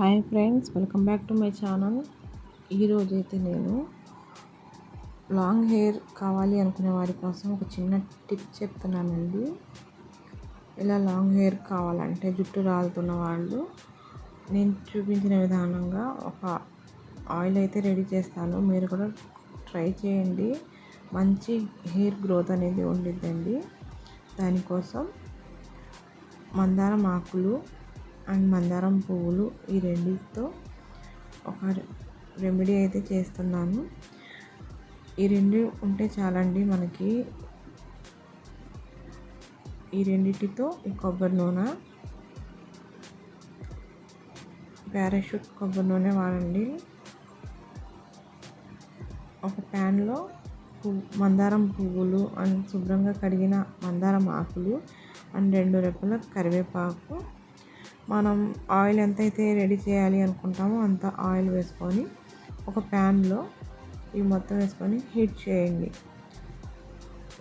Hi friends welcome back to my channel. ఈరోజు అయితే నేను లాంగ్ హెయిర్ కావాలి అనుకునే వారి కోసం ఒక చిన్న టిప్ చెప్తున్నానండి. ఇలా లాంగ్ హెయిర్ కావాలంటే జుట్టు రాలుతున్న వాళ్ళు నేను చూపించిన విధానంగా ఒక ఆయిల్ అయితే రెడీ చేస్తాను. మీరు కూడా ట్రై చేయండి. మంచి హెయిర్ గ్రోత్ అనేది ఉండిద్దండి. దానికోసం మందారం ఆకులు అండ్ మందారం పువ్వులు ఈ రెండింటితో ఒక రెమెడీ అయితే చేస్తున్నాను. ఈ రెండు ఉంటే చాలండి మనకి. ఈ రెండింటితో ఈ కొబ్బరి నూనె పారాషూట్ కొబ్బరి నూనె వాడండి. ఒక ప్యాన్లో మందారం పువ్వులు అండ్ శుభ్రంగా కడిగిన మందారం ఆకులు అండ్ రెండు రెప్పల కరివేపాకు మనం ఆయిల్ ఎంత అయితే రెడీ చేయాలి అనుకుంటామో అంత ఆయిల్ వేసుకొని ఒక ప్యాన్లో ఇవి మొత్తం వేసుకొని హీట్ చేయండి.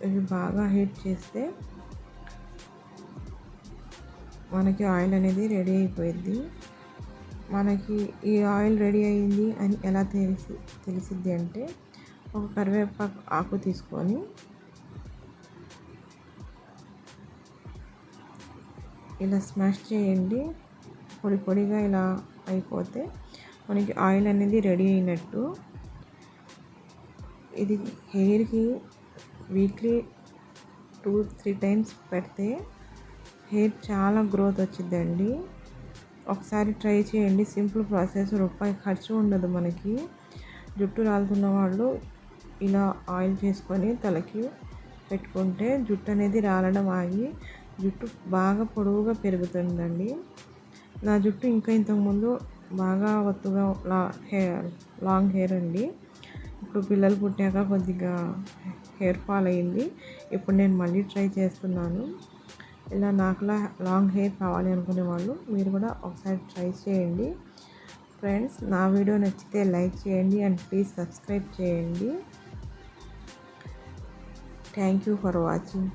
ఇవి బాగా హీట్ చేస్తే మనకి ఆయిల్ అనేది రెడీ అయిపోయింది. మనకి ఈ ఆయిల్ రెడీ అయింది అని ఎలా తెలిసి తెలిసిద్ది అంటే ఒక కరివేపాకు ఆకు తీసుకొని ఇలా స్మాష్ చేయండి. పొడి పొడిగా ఇలా అయిపోతే మనకి ఆయిల్ అనేది రెడీ అయినట్టు. ఇది హెయిర్కి వీక్లీ టూ త్రీ టైమ్స్ పెడితే హెయిర్ చాలా గ్రోత్ వచ్చిందండి ఒకసారి ట్రై చేయండి. సింపుల్ ప్రాసెస్ రూపాయి ఖర్చు ఉండదు మనకి. జుట్టు రాలుతున్న వాళ్ళు ఇలా ఆయిల్ చేసుకొని తలకి పెట్టుకుంటే జుట్టు అనేది రాలడం ఆగి జుట్టు బాగా పొడవుగా పెరుగుతుందండి. నా జుట్టు ఇంకా ఇంతకుముందు బాగా ఒత్తుగా లా హెయిర్ లాంగ్ హెయిర్ అండి. ఇప్పుడు పిల్లలు పుట్టాక కొద్దిగా హెయిర్ ఫాల్ అయింది. ఇప్పుడు నేను మళ్ళీ ట్రై చేస్తున్నాను. ఇలా నాకులా లాంగ్ హెయిర్ కావాలి అనుకునే వాళ్ళు మీరు కూడా ఒకసారి ట్రై చేయండి. ఫ్రెండ్స్ నా వీడియో నచ్చితే లైక్ చేయండి అండ్ ప్లీజ్ సబ్స్క్రైబ్ చేయండి. Thank you for watching.